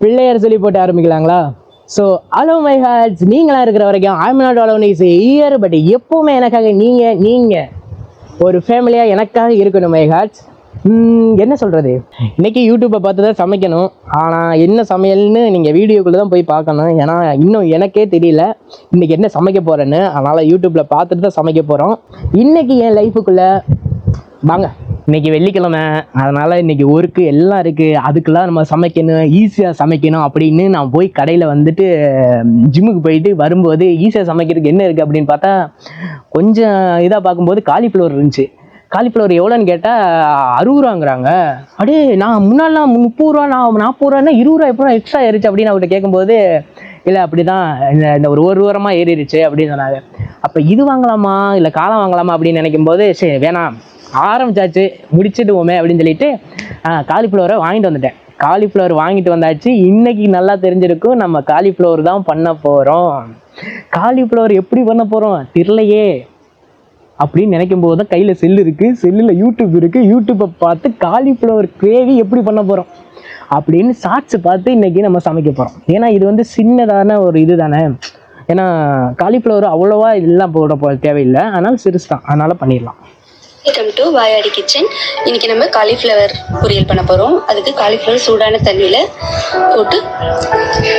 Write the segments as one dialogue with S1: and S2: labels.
S1: பிள்ளையார் சொல்லி போட்டு ஆரம்பிக்கலாங்களா? ஸோ ஹலோ மை ஹார்ட்ஸ் நீங்களாம் இருக்கிற வரைக்கும் I'm not alone is here but எப்போவுமே எனக்காக நீங்கள் நீங்கள் ஒரு ஃபேமிலியாக எனக்காக இருக்கணும் மை ஹார்ட்ஸ் என்ன சொல்கிறது இன்றைக்கி யூடியூப்பை பார்த்து தான் சமைக்கணும். ஆனால் என்ன சமையல்னு நீங்கள் வீடியோக்குள்ளே தான் போய் பார்க்கணும். ஏன்னா இன்னும் எனக்கே தெரியல இன்றைக்கி என்ன சமைக்க போகிறேன்னு அதனால் யூடியூப்பில் பார்த்துட்டு தான் சமைக்க போகிறோம் இன்றைக்கி என் லைஃபுக்குள்ளே வாங்க. இன்னைக்கு வெள்ளிக்கிழமை. அதனால இன்னைக்கு ஒர்க்கு எல்லாம் இருக்கு. அதுக்கெல்லாம் நம்ம சமைக்கணும் ஈஸியாக சமைக்கணும் அப்படின்னு நான் போய் கடையில் வந்துட்டு ஜிம்முக்கு போயிட்டு வரும்போது ஈஸியாக சமைக்கிறதுக்கு என்ன இருக்குது அப்படின்னு பார்த்தா கொஞ்சம் இதாக பார்க்கும்போது காலிஃப்ளவர் இருந்துச்சு. காலிஃப்ளவர் எவ்வளோன்னு கேட்டால் அறுபது ரூபாங்கிறாங்க. அப்படியே நான் முன்னாடிலாம் முப்பது ரூபா நான் நாற்பது ரூபான்னா இருபது ரூபா எப்போ எக்ஸ்ட்ரா ஏறிச்சு அப்படின்னு அவர்கிட்ட கேட்கும்போது இல்லை அப்படி தான் இந்த இந்த ஒரு ஒரு வாரமாக ஏறிடுச்சு அப்படின்னு சொன்னாங்க. அப்போ இது வாங்கலாமா? இல்லை காலம் வாங்கலாமா? அப்படின்னு நினைக்கும் போது சரி வேணாம். ஆரம்பிச்சாச்சு முடிச்சிடுவோமே அப்படின்னு சொல்லிட்டு காலிஃப்ளவரை வாங்கிட்டு வந்துட்டேன். காலிஃப்ளவர் வாங்கிட்டு வந்தாச்சு. இன்னைக்கு நல்லா தெரிஞ்சிருக்கும். நம்ம காலிஃப்ளவர் தான் பண்ண போகிறோம் காலிஃப்ளவர் எப்படி பண்ண போகிறோம் தெரிலையே அப்படின்னு நினைக்கும் போது தான் கையில் செல் இருக்குது செல்லில் யூடியூப் இருக்குது யூடியூப்பை பார்த்து காலிஃப்ளவர் கிரேவி எப்படி பண்ண போகிறோம் அப்படின்னு ஷார்ட்ஸ் பார்த்து இன்னைக்கு நம்ம சமைக்க போகிறோம் ஏன்னா இது வந்து சின்னதான ஒரு இது தானே. ஏன்னா காலிஃப்ளவர் அவ்வளோவா இதெல்லாம் போட போக தேவையில்லை. அதனால் சிறுசு தான். அதனால் பண்ணிடலாம்.
S2: வெல்கம் டு வாயாடி கிச்சன் இன்னைக்கு நம்ம காலிஃப்ளவர் பொரியல் பண்ண போகிறோம் அதுக்கு காலிஃப்ளவர் சூடான தண்ணியில் போட்டு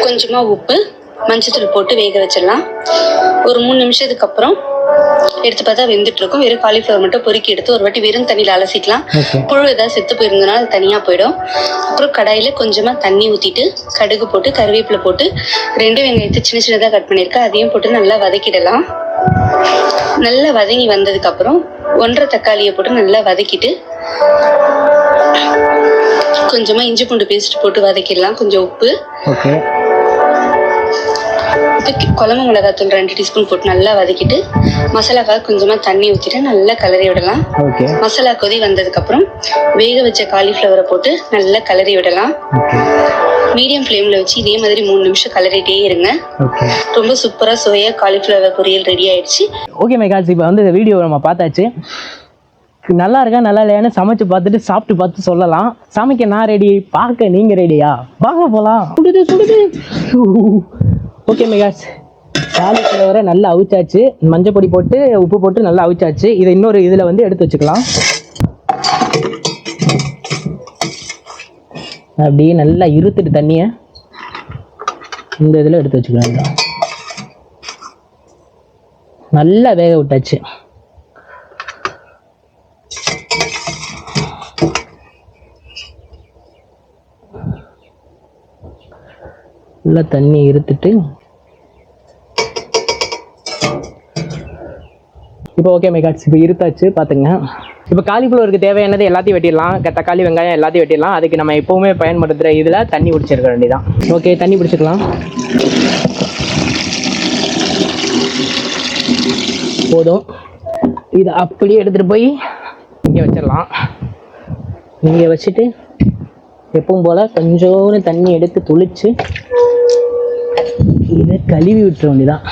S2: கொஞ்சமாக உப்பு மஞ்சத்தூள் போட்டு வேக வச்சிடலாம். ஒரு மூணு நிமிஷத்துக்கு அப்புறம் எடுத்து பார்த்தா வெந்துட்டு இருக்கும். வெறும் காலிஃப்ளவர் மட்டும் பொறுக்கி எடுத்து ஒரு வாட்டி வெறும் தண்ணியில் அலசிக்கலாம். புழு ஏதாவது செத்து போயிருந்தனால அது தனியாக போயிடும். அப்புறம் கடாயில் கொஞ்சமாக தண்ணி ஊற்றிட்டு கடுகு போட்டு கருவேப்பிலை போட்டு ரெண்டு வெங்காயத்தை சின்ன சின்னதாக கட் பண்ணியிருக்கேன். அதையும் போட்டு நல்லா வதக்கிடலாம். நல்லா வதங்கி வந்ததுக்கு அப்புறம் ஒன்றரை தக்காளியை போட்டு நல்லா வதக்கிட்டு கொஞ்சமா இஞ்சி பூண்டு பேஸ்ட் போட்டு வதக்கிடலாம். கொஞ்சம் உப்பு. குழம்பு மிளகாத்தூள் ரெண்டு டீஸ்பூன் போட்டு நல்லா வதக்கிட்டு மசாலாக்காக கொஞ்சமா தண்ணி ஊற்றிட்டு நல்லா கிளறி விடலாம். மசாலா கொதி வந்ததுக்கு அப்புறம் வேக வச்ச காலிஃப்ளவரை போட்டு நல்லா கிளறி விடலாம். மீடியம் ஃப்ளேம்ல வச்சு இதே மாதிரி மூணு நிமிஷம் கிளறிட்டே இருங்க. ரொம்ப சூப்பரா சுவையா காலிஃப்ளவர் பொரியல் ரெடி ஆயிடுச்சு.
S1: ஓகே மைகாஸ் இப்போ வந்து இந்த வீடியோ நம்ம பார்த்தாச்சு. நல்லா இருக்கா நல்லா இல்லையான்னு சமைச்சு பார்த்துட்டு சாப்பிட்டு பார்த்து சொல்லலாம். சமைக்க நான் ரெடி பார்க்க நீங்கள் ரெடியா வாங்க போகலாம் சுடுது சுடுது. ஓகே மெகாஸ் காலிஃப்ளவரை நல்லா அவிச்சாச்சு. மஞ்சள் பொடி போட்டு உப்பு போட்டு நல்லா அவிச்சாச்சு. இதை இன்னொரு இதில் வந்து எடுத்து வச்சுக்கலாம். அப்படியே நல்லா இருத்துட்டு தண்ணியை இந்த இதில் எடுத்து வச்சுக்கலாம். நல்லா வேக விட்டாச்சு. நல்லா தண்ணி இருத்துட்டு. இப்போ ஓகே மைகாட்ஸ் இப்போ இருத்தாச்சு பார்த்துங்க இப்போ காலிஃப்ளவருக்கு தேவையானது எல்லாத்தையும் வெட்டிடலாம். தக்காளி வெங்காயம் எல்லாத்தையும் வெட்டிடலாம். அதுக்கு நம்ம எப்போவுமே பயன்படுத்துகிற இதில் தண்ணி பிடிச்சிருக்க வேண்டியதான் ஓகே தண்ணி பிடிச்சிக்கலாம் போதும். இதை அப்படியே எடுத்துகிட்டு போய் இங்கே வச்சிடலாம். இங்கே வச்சுட்டு எப்பவும் போல் கொஞ்சோன்னு தண்ணி எடுத்து துளிச்சு இதை கழுவி விட்டுற வேண்டியதான்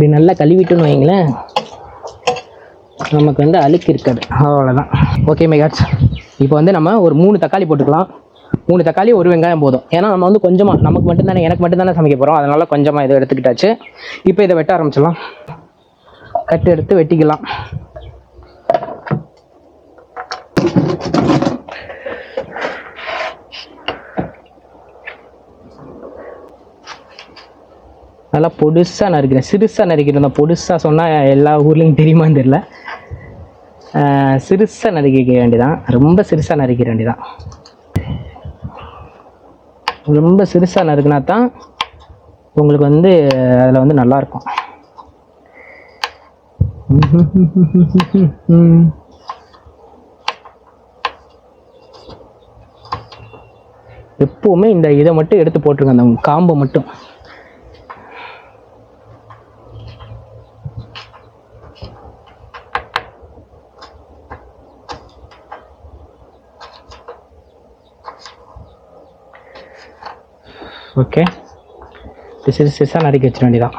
S1: இப்படி நல்லா கழுவிட்டுன்னு வைங்களேன். நமக்கு வந்து அழுக்கு இருக்காது. அவ்வளோதான் ஓகே மெகாட்ஸ் இப்போ வந்து நம்ம ஒரு மூணு தக்காளி போட்டுக்கலாம். மூணு தக்காளி ஒரு வெங்காயம் போதும். ஏன்னா நம்ம வந்து கொஞ்சமாக நமக்கு மட்டும்தானே எனக்கு மட்டும்தானே சமைக்க போகிறோம் அதனால கொஞ்சமாக இதை எடுத்துக்கிட்டாச்சு. இப்போ இதை வெட்ட ஆரம்பிச்சிடலாம். கட்டு எடுத்து வெட்டிக்கலாம். நல்லா பொடுசாக நறுக்கிறேன் சிறுசாக நறுக்கிறேன் நான் பொடுசாக சொன்னால் எல்லா ஊர்லேயும் தெரியுமான்னு தெரியல. சிறுசாக நறுக்கிக்க வேண்டியதான் ரொம்ப சிறுசாக நறுக்கிற வேண்டியதான் ரொம்ப சிறுசாக நறுக்குனா தான் உங்களுக்கு வந்து அதில் வந்து நல்லாயிருக்கும் எப்போவுமே இந்த இதை மட்டும் எடுத்து போட்டுருங்க. அந்த காம்பை மட்டும். ஓகே சிறு சிறுசாக நறுக்கி வச்சிட வேண்டியதான்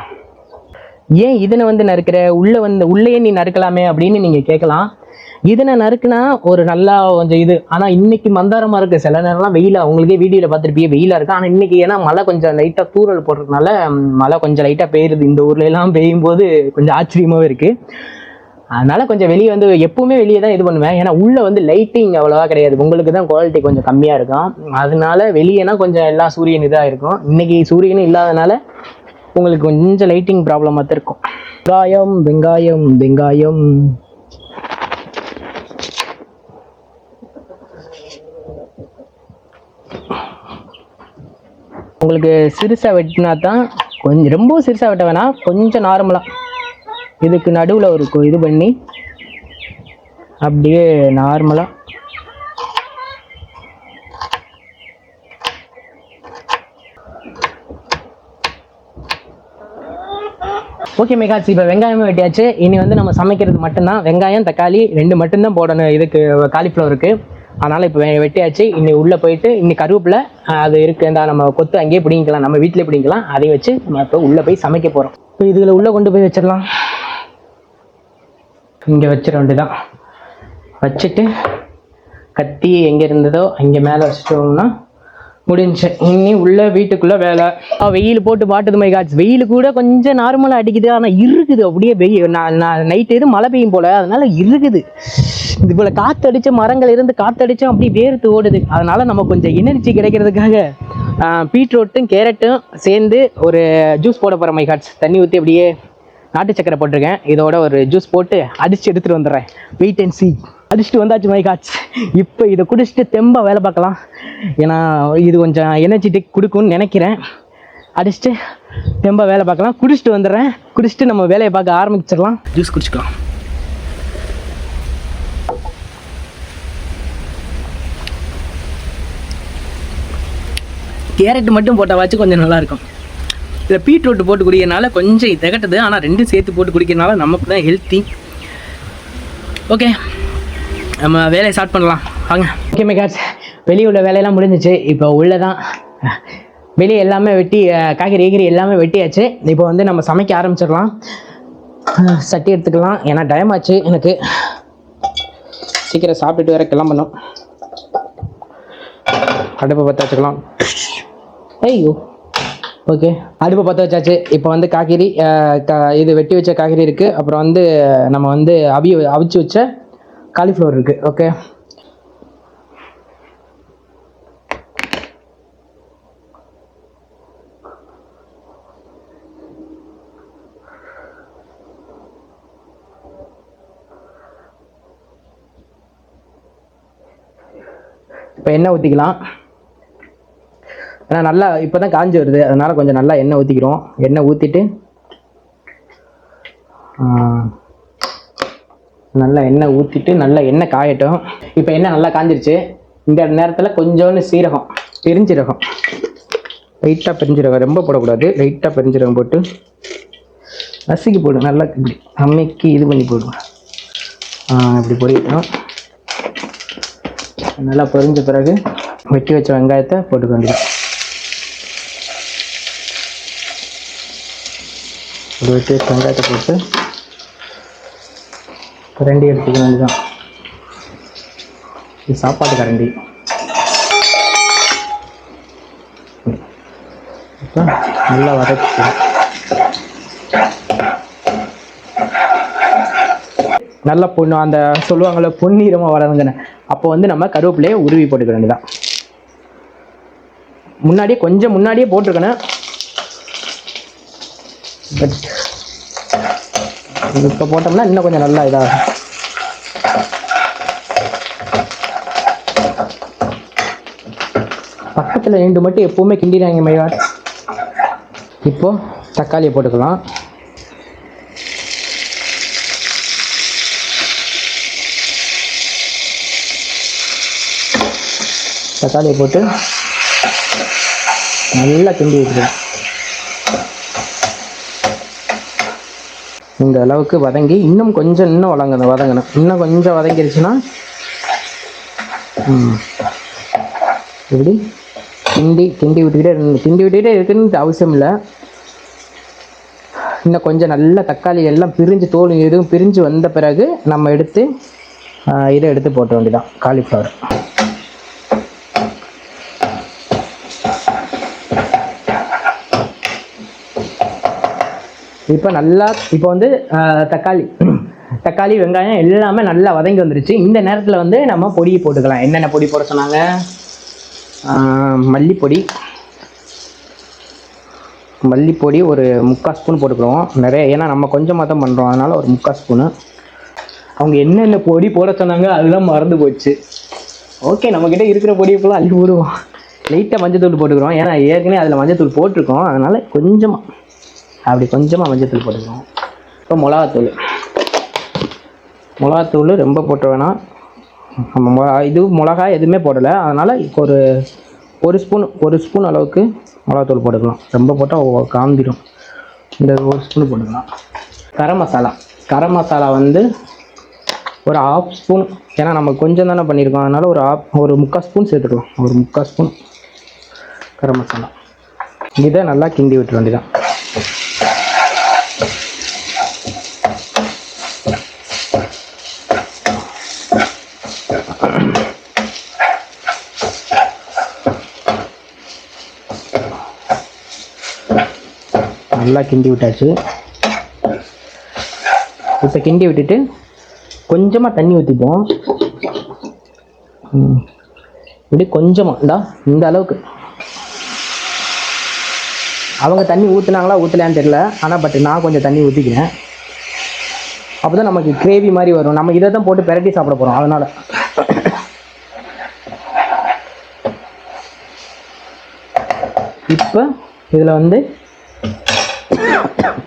S1: ஏன் இதனை வந்து நறுக்கிற? உள்ளே வந்து உள்ளேயே நீ நறுக்கலாமே அப்படின்னு நீங்கள் கேட்கலாம். இதனை நறுக்குனா ஒரு நல்லா கொஞ்சம் இது. ஆனால் இன்னைக்கு மந்தாரமாக இருக்கு. சில நேரம்லாம் வெயிலாக உங்களுக்கே வீடியோவில் பார்த்துருப்பியே வெயிலாக இருக்குது ஆனால் இன்னைக்கு ஏன்னா மழை கொஞ்சம் லைட்டாக தூறல் போடுறதுனால மழை கொஞ்சம் லைட்டாக பெய்யுது. இந்த ஊர்ல பெய்யும் போது கொஞ்சம் ஆச்சரியமாகவே இருக்குது அதனால கொஞ்சம் வெளியே வந்து எப்பவுமே வெளியே தான் இது பண்ணுவேன். ஏன்னா உள்ள வந்து லைட்டிங் அவ்வளவா கிடையாது. உங்களுக்கு தான் குவாலிட்டி கொஞ்சம் கம்மியாக இருக்கும். அதனால வெளியேனா கொஞ்சம் எல்லாம் சூரியன் இதாக இருக்கும். இன்னைக்கு சூரியனும் இல்லாதனால உங்களுக்கு கொஞ்சம் லைட்டிங் ப்ராப்ளமாக தான் இருக்கும். வெங்காயம் வெங்காயம் வெங்காயம். உங்களுக்கு சிறுசாக வெட்டினா தான் கொஞ்சம் ரொம்ப சிறுசாக வெட்ட வேணாம். கொஞ்சம் நார்மலாக இதுக்கு நடுவில் ஒரு இது பண்ணி அப்படியே நார்மலாக ஓகே மேகாட்சி இப்போ வெங்காயமும் வெட்டியாச்சு. இனி வந்து நம்ம சமைக்கிறது மட்டும்தான். வெங்காயம் தக்காளி ரெண்டு மட்டும்தான் போடணும். இதுக்கு காலிஃப்ளவருக்கு அதனால் இப்போ வெட்டியாச்சு. இன்னி உள்ளே போயிட்டு இன்னி கருவேப்பிலை அது இருக்குதா இந்த நம்ம கொத்து அங்கேயே பிடிங்கிக்கலாம். நம்ம வீட்டிலே பிடிங்கிக்கலாம். அதையும் வச்சு நம்ம இப்போ உள்ளே போய் சமைக்க போகிறோம் இப்போ இதில் உள்ளே கொண்டு போய் வச்சிடலாம். இங்கே வச்சிட வேண்டியதான் வச்சுட்டு கத்தி எங்கே இருந்ததோ அங்கே மேலே வச்சிட்டோம்னா முடிஞ்சு இனி உள்ள வீட்டுக்குள்ளே வேலை. வெயில் போட்டு பாட்டுது மை காட்ஸ் வெயில் கூட கொஞ்சம் நார்மலாக அடிக்குது. ஆனால் இருக்குது. அப்படியே வெயில் நான் நான் நைட்டு எதுவும் மழை பெய்யும் போல. அதனால இருக்குது. இது போல் காற்றடிச்ச மரங்கள் இருந்து காத்தடிச்சும் அப்படியே வேர்த்து ஓடுது. அதனால் நம்ம கொஞ்சம் எனர்ஜி கிடைக்கிறதுக்காக பீட்ரூட்டும் கேரட்டும் சேர்ந்து ஒரு ஜூஸ் போட போகிற மை காட்ஸ் தண்ணி ஊற்றி அப்படியே நாட்டு சக்கரை போட்டிருக்கேன். இதோட ஒரு ஜூஸ் போட்டு அடிச்சு எடுத்துட்டு வந்துடுறேன். வெயிட் அண்ட் சி அடிச்சுட்டு வந்தாச்சு மை காட்ச் இப்போ இதை குடிச்சிட்டு தெம்பாக வேலை பார்க்கலாம். ஏன்னா இது கொஞ்சம் எனர்ஜெட்டிக் கொடுக்கும்னு நினைக்கிறேன். அடிச்சுட்டு தெம்பாக வேலை பார்க்கலாம். குடிச்சிட்டு வந்துடுறேன். குடிச்சிட்டு நம்ம வேலையை பார்க்க ஆரம்பிச்சிடலாம். ஜூஸ் குடிச்சிக்கலாம். கேரட் மட்டும் போட்டாவாச்சும் கொஞ்சம் நல்லாயிருக்கும் இதில் பீட்ரூட் போட்டு குடிக்கிறனால கொஞ்சம் திகட்டுது. ஆனால் ரெண்டும் சேர்த்து போட்டு குடிக்கிறனால நமக்கு தான் ஹெல்த்தி ஓகே நம்ம வேலையை ஸ்டார்ட் பண்ணலாம். வாங்க. ஓகே மெகாட்ஸ் வெளியே உள்ள வேலையெல்லாம் முடிஞ்சிச்சு. இப்போ உள்ளே தான் வெளியே எல்லாமே வெட்டி காய்கறி கீகறி எல்லாமே வெட்டியாச்சு. இப்போ வந்து நம்ம சமைக்க ஆரம்பிச்சிடலாம். சட்டி எடுத்துக்கலாம். ஏன்னா டைம் ஆச்சு எனக்கு. சீக்கிரம் சாப்பிட்டுட்டு வேற கிளம்பணும். அடுப்பை பற்ற வச்சுக்கலாம். ஐயோ. ஓகே. அடுப்பு பற்ற வச்சாச்சு. இப்போ வந்து காய்கறி இது வெட்டி வச்ச காய்கறி இருக்குது அப்புறம் வந்து நம்ம வந்து அவி அவிச்சு வச்ச காலிஃப்ளவர் இருக்குது ஓகே. இப்போ எண்ணெய் ஊற்றிக்கலாம் ஏன்னா நல்லா இப்போ தான் காஞ்சி வருது. அதனால் கொஞ்சம் நல்லா எண்ணெய் ஊற்றிக்கிறோம் எண்ணெய் ஊற்றிட்டு நல்லா எண்ணெய் ஊற்றிட்டு நல்லா எண்ணெய் காயட்டும். இப்போ எண்ணெய் நல்லா காஞ்சிருச்சு. இந்த நேரத்தில் கொஞ்சோண்டு சீரகம் பெருஞ்சீரகம். லைட்டாக பெருஞ்சீரகம் ரொம்ப போடக்கூடாது. லைட்டாக பெருஞ்சீரகம் போட்டு நசுக்கி போடு நல்லா இப்படி அம்மைக்கு இது பண்ணி போடுங்க இப்படி பொரியட்டும் நல்லா பொரிஞ்ச பிறகு வெட்டி வச்ச வெங்காயத்தை போட்டுக்க வேண்டியது இது வச்சு வெங்காயத்தை போட்டு கரண்டி எடுத்துக்க வேண்டியதான் இது சாப்பாட்டு கரண்டி. இப்போ நல்லா வதக்கு நல்ல பொண்ணு அந்த சொல்லுவாங்கள்ல பொன்னீரமாக வளருங்கன்னு. அப்போ வந்து நம்ம கருவேப்பிலையை உருவி போட்டுக்க வேண்டியதான் முன்னாடியே கொஞ்சம் முன்னாடியே போட்டிருக்கணும். பட் இப்போ போட்டோம்னா இன்னும் கொஞ்சம் நல்லா இதாகும். பக்கத்தில் ரெண்டு மட்டும் எப்போவுமே கிண்டிடுறாங்க மையார் இப்போ தக்காளியை போட்டுக்கலாம். தக்காளியை போட்டு நல்லா கிண்டி விட்டுருவேன் இந்த அளவுக்கு வதங்கி இன்னும் கொஞ்சம் இன்னும் வதங்கணும் வதங்கணும். இன்னும் கொஞ்சம் வதங்கிருச்சுன்னா எப்படி? இப்படி கிண்டி கிண்டி விட்டுக்கிட்டே இருந்து கிண்டி விட்டுக்கிட்டே இருக்குன்னு அவசியம் இல்லை. இன்னும் கொஞ்சம் நல்ல தக்காளி எல்லாம் பிரிஞ்சு தோல் எதுவும் பிரிஞ்சு வந்த பிறகு நம்ம எடுத்து இதை எடுத்து போட்ட வேண்டியதான் காலிஃப்ளவர் இப்போ நல்லா இப்போ வந்து தக்காளி. தக்காளி வெங்காயம் எல்லாமே நல்லா வதங்கி வந்துருச்சு. இந்த நேரத்தில் வந்து நம்ம பொடியை போட்டுக்கலாம். என்னென்ன பொடி போட சொன்னாங்க? மல்லிப்பொடி. மல்லிப்பொடி ஒரு முக்கால் ஸ்பூன் போட்டுக்கிறோம் நிறைய ஏன்னா நம்ம கொஞ்சமாக தான் பண்ணுறோம் அதனால் ஒரு முக்கால் ஸ்பூனு. அவங்க என்னென்ன பொடி போட சொன்னாங்க அதெல்லாம் மறந்து போச்சு. ஓகே நம்மக்கிட்ட இருக்கிற பொடியை ஃபுல்லாக அள்ளி போடுவோம் லைட்டாக மஞ்சத்தூள் போட்டுக்கிறோம் ஏன்னா ஏற்கனவே அதில் மஞ்சத்தூள் போட்டிருக்கோம். அதனால் கொஞ்சமாக அப்படி கொஞ்சமாக மஞ்சத்தூள் போட்டுக்கணும். இப்போ மிளகாத்தூள். மிளகாத்தூள் ரொம்ப போட்டு வேணாம். நம்ம மொ- இது மிளகா எதுவுமே போடலை. அதனால் இப்போ ஒரு ஒரு ஸ்பூன் ஒரு ஸ்பூன் அளவுக்கு மிளகாத்தூள் போட்டுக்கலாம். ரொம்ப போட்டால் காந்திடும் இந்த ஒரு ஸ்பூன் போட்டுக்கலாம். கரம் மசாலா. கரம் மசாலா வந்து ஒரு ஆஃப் ஸ்பூன். ஏன்னா நம்ம கொஞ்சம் தானே பண்ணியிருக்கோம். அதனால் ஒரு ஆஃப் ஒரு முக்கால் ஸ்பூன் சேர்த்துக்கலாம். ஒரு முக்கால் ஸ்பூன் கரம் மசாலா. இதை நல்லா கிண்டி விட்டுற வேண்டியதான் நல்லா கிண்டி விட்டாச்சு. இப்போ கிண்டி விட்டுட்டு கொஞ்சமாக தண்ணி ஊற்றிப்போம் இப்படி கொஞ்சமாக இந்தா இந்த அளவுக்கு. அவங்க தண்ணி ஊற்றுனாங்களா ஊற்றலையான்னு தெரியல. ஆனால் பட் நான் கொஞ்சம் தண்ணி ஊற்றிக்கிறேன் அப்போ தான் நமக்கு கிரேவி மாதிரி வரும். நம்ம இதை தான் போட்டு பெரட்டி சாப்பிட போகிறோம் அதனால். இப்போ இதில் வந்து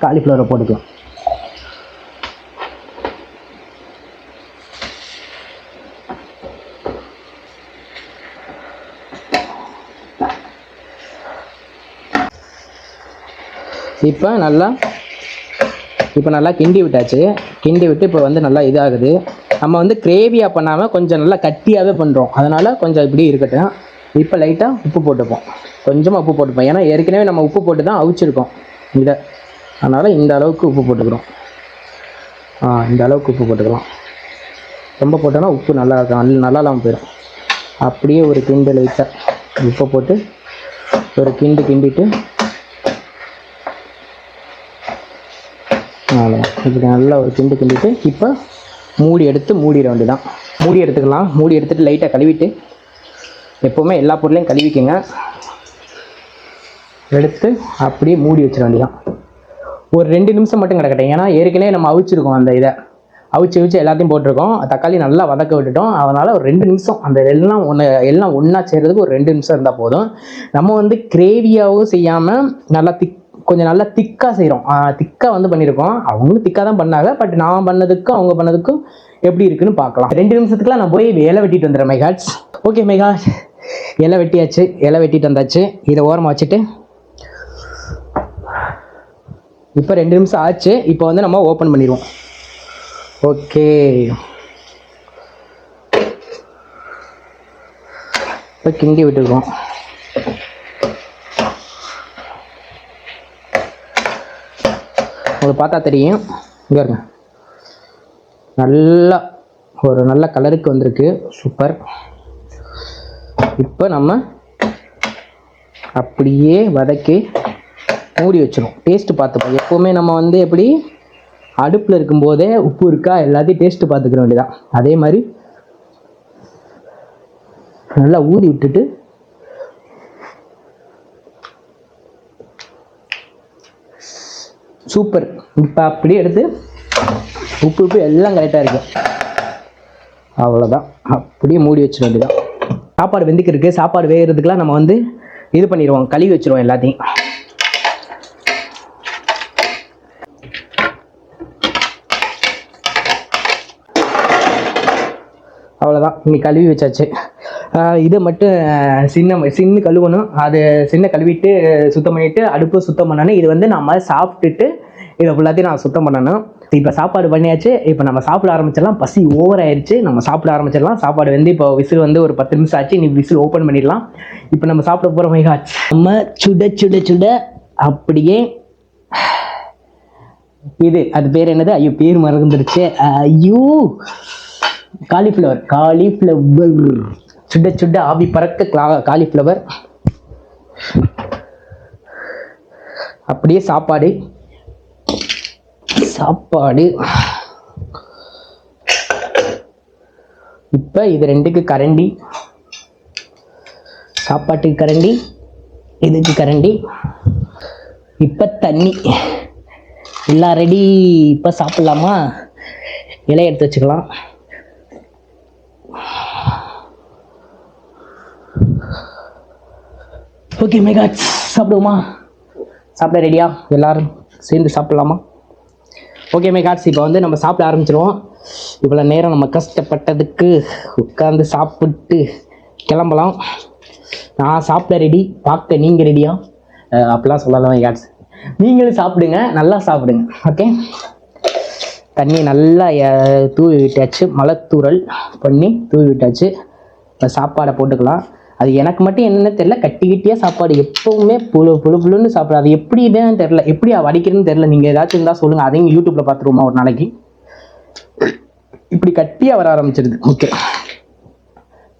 S1: காலிஃப்ளவரை போட்டுக்கலாம். இப்போ நல்லா இப்போ நல்லா கிண்டி விட்டாச்சு. கிண்டி விட்டு இப்போ வந்து நல்லா இதாகுது. நம்ம வந்து கிரேவியாக பண்ணாமல் கொஞ்சம் நல்லா கட்டியாகவே பண்ணுறோம் அதனால் கொஞ்சம் இப்படி இருக்கட்டும். இப்போ லைட்டாக உப்பு போட்டுப்போம். கொஞ்சமாக உப்பு போட்டுப்போம். ஏன்னா ஏற்கனவே நம்ம உப்பு போட்டு தான் அவிச்சிருக்கோம். இதை அதனால் இந்த அளவுக்கு உப்பு போட்டுக்கிறோம். ஆ இந்த அளவுக்கு உப்பு போட்டுக்கலாம். ரொம்ப போட்டோன்னா உப்பு நல்லா இருக்கும் நல்ல நல்லா இல்லாமல் போயிடும் அப்படியே ஒரு கிண்டு லைட்டாக உப்பை போட்டு ஒரு கிண்டு கிண்டிட்டு இப்படி நல்லா ஒரு கிண்டு கிண்டிட்டு இப்போ மூடி எடுத்து மூடிட வேண்டியதான் மூடி எடுத்துக்கலாம். மூடி எடுத்துட்டு லைட்டாக கழுவிட்டு எப்போவுமே எல்லா பொருளையும் கழுவிக்கங்க. எடுத்து அப்படியே மூடி வச்சிட வேண்டியதான் ஒரு ரெண்டு நிமிஷம் மட்டும் கிடக்கட்டும். ஏன்னா ஏற்கனவே நம்ம அவிச்சிருக்கோம் அந்த இதை. அவிச்சு அவிச்சு எல்லாத்தையும் போட்டிருக்கோம். தக்காளி நல்லா வதக்க விட்டுட்டோம். அதனால் ஒரு ரெண்டு நிமிஷம் அந்த எல்லாம் ஒன்று எல்லாம் ஒன்றா செய்கிறதுக்கு ஒரு ரெண்டு நிமிஷம் இருந்தால் போதும். நம்ம வந்து கிரேவியாகவும் செய்யாமல் நல்லா திக் கொஞ்சம் நல்லா திக்காக செய்கிறோம் திக்காக வந்து பண்ணியிருக்கோம் அவங்களும் திக்காக தான் பண்ணாங்க. பட் நான் பண்ணதுக்கும் அவங்க பண்ணதுக்கும் எப்படி இருக்குன்னு பார்க்கலாம். ரெண்டு நிமிஷத்துக்குலாம் நான் போய் இலை வெட்டிட்டு வந்துடுறேன் மைகாட்ஸ் ஓகே மைகாட் இலை வெட்டியாச்சு. இலை வெட்டிட்டு வந்தாச்சு. இதை ஓரமாக வச்சுட்டு இப்போ ரெண்டு நிமிஷம் ஆச்சு. இப்போ வந்து நம்ம ஓப்பன் பண்ணிடுவோம். ஓகே இப்போ கிண்டி விட்டுருக்கோம். உங்களுக்கு பார்த்தா தெரியும். இங்கே இருங்க. நல்லா ஒரு நல்ல கலருக்கு வந்திருக்கு. சூப்பர் இப்போ நம்ம அப்படியே வதக்கி மூடி வச்சிடும் டேஸ்ட்டு பார்த்துப்போம். எப்போவுமே நம்ம வந்து எப்படி அடுப்பில் இருக்கும்போதே உப்பு இருக்கா எல்லாத்தையும் டேஸ்ட்டு பார்த்துக்கிற வேண்டியதான் அதே மாதிரி நல்லா ஊதி விட்டுட்டு சூப்பர் இப்போ அப்படியே எடுத்து உப்பு உப்பு எல்லாம் கரெக்டாக இருக்கும் அவ்வளோதான் அப்படியே மூடி வச்சிட வேண்டியதான் சாப்பாடு வெந்துக்கிறதுக்கு சாப்பாடு வேகிறதுக்கெலாம் நம்ம வந்து இது பண்ணிடுவோம். கழுவி வச்சிருவோம் எல்லாத்தையும். அவ்வளோதான் இங்கே கழுவி வச்சாச்சு. இதை மட்டும் சின்ன சின்ன கழுவணும். அது சின்ன கழுவிட்டு சுத்தம் பண்ணிவிட்டு அடுப்பு சுத்தம் பண்ணணும். இது வந்து நம்ம சாப்பிட்டுட்டு இதை ஃபுல்லாத்தையும் நான் சுத்தம் பண்ணணும். இப்போ சாப்பாடு பண்ணியாச்சு. இப்போ நம்ம சாப்பிட ஆரம்பிச்சிடலாம். பசி ஓவர் ஆயிடுச்சு நம்ம சாப்பிட ஆரம்பிச்சிடலாம். சாப்பாடு வந்து இப்போ விசில் வந்து ஒரு பத்து நிமிஷம் ஆச்சு. நீ விசில் ஓப்பன் பண்ணிடலாம். இப்போ நம்ம சாப்பிட போகிற மைகாச்சு நம்ம சுட சுட சுட அப்படியே இது அது பேர் என்னது? ஐயோ பேர் மறந்துருச்சு ஐயோ! காலிஃப்ளவர் காலிஃப்ளவர் சுட சுட ஆவி பறக்க காலிஃப்ளவர் அப்படியே சாப்பாடு. சாப்பாடு. இப்போ இது ரெண்டுக்கு கரண்டி. சாப்பாட்டுக்கு கரண்டி. இதுக்கு கரண்டி. இப்போ தண்ணி. எல்லாம் ரெடி இப்போ சாப்பிட்லாமா? இலையை எடுத்து வச்சுக்கலாம். ஓகே மெகா சாப்பிடுவோமா? சாப்பிட ரெடியா எல்லாரும் சேர்ந்து சாப்பிடலாமா? ஓகே மெகாட்ஸ் இப்போ வந்து நம்ம சாப்பிட ஆரம்பிச்சிருவோம். இவ்வளோ நேரம் நம்ம கஷ்டப்பட்டதுக்கு உட்காந்து சாப்பிட்டு கிளம்பலாம். நான் சாப்பிட ரெடி பார்க்க நீங்கள் ரெடியா அப்படிலாம் சொல்லலாம் மெகாட்ஸ் நீங்களும் சாப்பிடுங்க. நல்லா சாப்பிடுங்க. ஓகே தண்ணியை நல்லா தூவி விட்டாச்சு. மலத்தூரல் பண்ணி தூவி விட்டாச்சு. இப்போ சாப்பாடை போட்டுக்கலாம். அது எனக்கு மட்டும் என்னன்னு தெரியல கட்டி கட்டியாக சாப்பாடு எப்பவுமே புழு புழு புழுன்னு சாப்பிடும். அது எப்படின்னு தெரில எப்படி வடிக்கிறதுன்னு தெரில நீங்கள் ஏதாச்சும் இருந்தால் சொல்லுங்கள் அதையும் யூடியூப்பில் பார்த்துருவோமா ஒரு நாளைக்கு? இப்படி கட்டியாக வர ஆரம்பிச்சிருது. ஓகே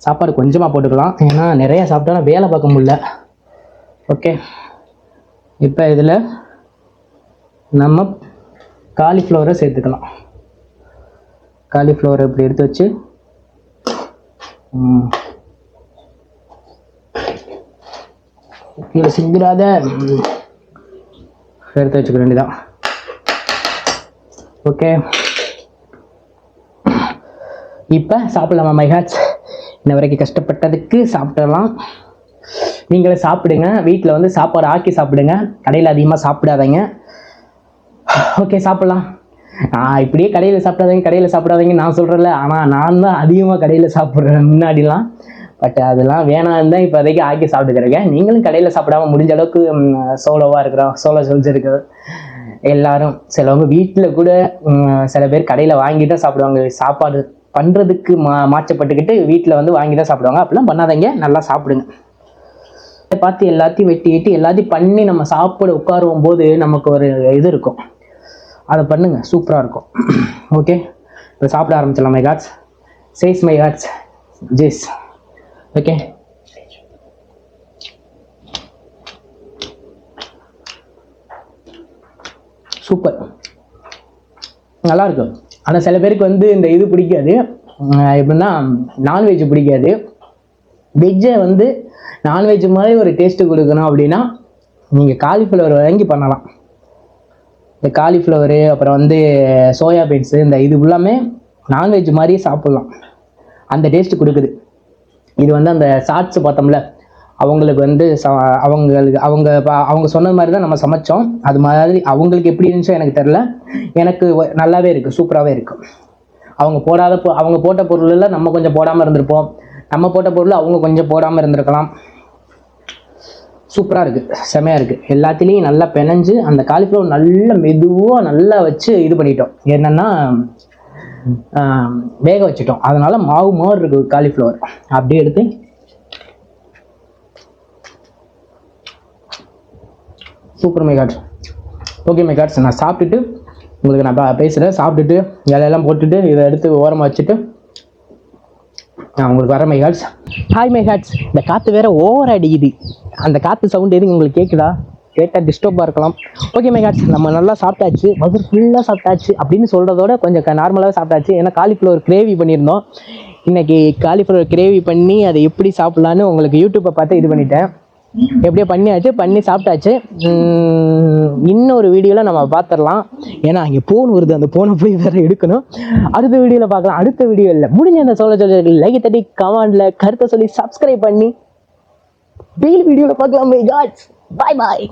S1: சாப்பாடு கொஞ்சமாக போட்டுக்கலாம். ஏன்னா நிறைய சாப்பிட்டா வேலை பார்க்க முடியல. ஓகே இப்போ இதில் நம்ம காலிஃப்ளவரை சேர்த்துக்கலாம். காலிஃப்ளவரை இப்படி எடுத்து வச்சு கீழே சிந்திராத ம். எடுத்து வச்சுக்க வேண்டியதான் ஓகே. இப்போ சாப்பிடலாமா மை இன்ன வரைக்கும் கஷ்டப்பட்டதுக்கு சாப்பிடலாம். நீங்களே சாப்பிடுங்க. வீட்டில் வந்து சாப்பாடு ஆக்கி சாப்பிடுங்க. கடையில் அதிகமாக சாப்பிடாதீங்க. ஓகே சாப்பிட்லாம். நான் இப்படியே கடையில் சாப்பிடாதீங்க கடையில் சாப்பிடாதீங்க நான் சொல்கிறேன்ல ஆனால் நான் தான் அதிகமாக கடையில் சாப்பிட்றேன் முன்னாடிலாம். பட் அதெல்லாம் வேணாம் தான் இப்போதைக்கு ஆக்கி சாப்பிட்டுக்கிறேன் நீங்களும் கடையில் சாப்பிடாம முடிஞ்ச அளவுக்கு சோலோவாக இருக்கிறோம் சோலோ சொல்ஸ் இருக்குது எல்லாரும் சிலவங்க வீட்டில் கூட சில பேர் கடையில் வாங்கி தான் சாப்பிடுவாங்க. சாப்பாடு பண்ணுறதுக்கு மா மாற்றப்பட்டுக்கிட்டு வீட்டில் வந்து வாங்கி தான் சாப்பிடுவாங்க. அப்படிலாம் பண்ணாதீங்க நல்லா சாப்பிடுங்க. இதை பார்த்து எல்லாத்தையும் வெட்டி வெட்டி எல்லாத்தையும் பண்ணி நம்ம சாப்பிட உட்காருவோம் போது நமக்கு ஒரு இது இருக்கும். அதை பண்ணுங்க சூப்பராக இருக்கும். ஓகே இப்போ சாப்பிட ஆரம்பிச்சிடலாம் மை காட்ஸ் சேஸ் மை காட்ஸ் ஜேஸ் ஓகே. சூப்பர். நல்லா இருக்கும் ஆனால் சில பேருக்கு வந்து இந்த இது பிடிக்காது. எப்படின்னா நான்வெஜ் பிடிக்காது. வெஜ்ஜை வந்து நான்வெஜ் மாதிரி ஒரு டேஸ்ட்டு கொடுக்கணும் அப்படின்னா நீங்கள் காலிஃப்ளவர் வாங்கி பண்ணலாம். இந்த காலிஃப்ளவரு அப்புறம் வந்து சோயா பீன்ஸு இந்த இது எல்லாமே நான்வெஜ் மாதிரியே சாப்பிட்லாம். அந்த டேஸ்ட்டு கொடுக்குது. இது வந்து அந்த ஷார்ட்ஸ் பார்த்தோம்ல அவங்களுக்கு வந்து ச அவங்களுக்கு அவங்க அவங்க சொன்னது மாதிரி தான் நம்ம சமைச்சோம். அது மாதிரி அவங்களுக்கு எப்படி இருந்துச்சோ எனக்கு தெரில எனக்கு நல்லாவே இருக்குது சூப்பராகவே இருக்கும் அவங்க போடாத பொ- அவங்க போட்ட பொருளில் நம்ம கொஞ்சம் போடாமல் இருந்திருப்போம். நம்ம போட்ட பொருள் அவங்க கொஞ்சம் போடாமல் இருந்திருக்கலாம். சூப்பராக இருக்குது செமையாக இருக்குது எல்லாத்துலேயும் நல்லா பிணைஞ்சு அந்த காலிஃப்ளவர் நல்லா மெதுவாக நல்லா வச்சு இது பண்ணிட்டோம். என்னென்னா வேக வச்சுட்டோம். அதனால மாவு மாதிரி இருக்குது காலிஃப்ளவர் அப்படியே எடுத்து சூப்பர் மெகாட்ஸ் ஓகே மெகாட்ஸ் நான் சாப்பிட்டுட்டு உங்களுக்கு நான் பேசுகிறேன் சாப்பிட்டுட்டு இலையெல்லாம் போட்டுட்டு இதை எடுத்து ஓரமாக வச்சுட்டு நான் உங்களுக்கு வர மெகாட்ஸ் ஹாய் மெகாட்ஸ் இந்த காற்று வேற ஓவர் அடிக்குது. அந்த காற்று சவுண்ட் எதுவும் உங்களுக்கு கேட்குதா கேட்டால் டிஸ்டர்பாக இருக்கலாம். ஓகே மைகாட்ஸ் நம்ம நல்லா சாப்பிட்டாச்சு. மதுர் ஃபுல்லாக சாப்பிட்டாச்சு. அப்படின்னு சொல்கிறதோட கொஞ்சம் நார்மலாகவே சாப்பிட்டாச்சு. ஏன்னா காலிஃப்ளவர் கிரேவி பண்ணியிருந்தோம். இன்னைக்கு காலிஃப்ளவர் கிரேவி பண்ணி அதை எப்படி சாப்பிட்லான்னு உங்களுக்கு யூடியூப்பை பார்த்து இது பண்ணிட்டேன். எப்படியோ பண்ணியாச்சு பண்ணி சாப்பிட்டாச்சு. இன்னொரு வீடியோவில் நம்ம பார்த்துடலாம். ஏன்னா அங்கே ஃபோன் வருது. அந்த ஃபோனை போய் வேறு எடுக்கணும். அடுத்த வீடியோவில் பார்க்கலாம். அடுத்த வீடியோ இல்லை. முடிஞ்ச அந்த சொல்ல சொல்ல லைக் தட்டி கமெண்டில் கருத்தை சொல்லி சப்ஸ்கிரைப் பண்ணி டெய்லி வீடியோவில் பார்க்கலாம் பை பாய் பாய்